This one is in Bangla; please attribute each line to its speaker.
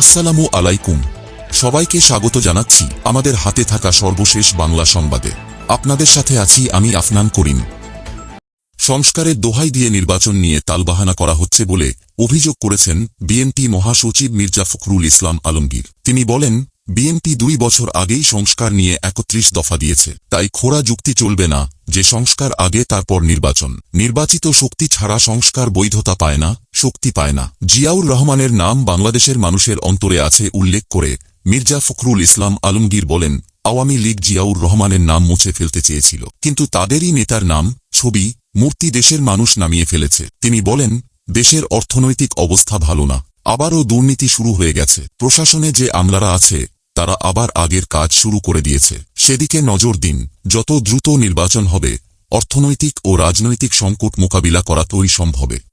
Speaker 1: আসসালামু আলাইকুম। সবাইকে স্বাগত জানাচ্ছি আমাদের হাতে থাকা সর্বশেষ বাংলা সংবাদে। আপনাদের সাথে আছি আমি আফনান করিম। সংস্কারের দোহাই দিয়ে নির্বাচন নিয়ে তালবাহানা করা হচ্ছে বলে অভিযোগ করেছেন বিএনপি মহাসচিব মির্জা ফখরুল ইসলাম আলমগীর। তিনি বলেন বিএনপি দুই বছর আগেই সংস্কার নিয়ে একত্রিশ দফা দিয়েছে। তাই খোড়া যুক্তি চলবে না যে সংস্কার আগে, তারপর নির্বাচন। নির্বাচিত শক্তি ছাড়া সংস্কার বৈধতা পায় না, শক্তি পায় না। জিয়াউর রহমানের নাম বাংলাদেশের মানুষের অন্তরে আছে, উল্লেখ করে মির্জা ফখরুল ইসলাম আলমগীর বলেন, আওয়ামী লীগ জিয়াউর রহমানের নাম মুছে ফেলতে চেয়েছিল। কিন্তু তাদেরই নেতার নাম, ছবি, মূর্তি দেশের মানুষ নামিয়ে ফেলেছে। তিনি বলেন, দেশের অর্থনৈতিক অবস্থা ভালো না। আবারও দুর্নীতি শুরু হয়ে গেছে। প্রশাসনে যে আমলারা আছে, তারা আবার আগের কাজ শুরু করে দিয়েছে। সেদিকে নজর দিন। যত দ্রুত নির্বাচন হবে, অর্থনৈতিক ও রাজনৈতিক সংকট মোকাবিলা করা তৈরি সম্ভবে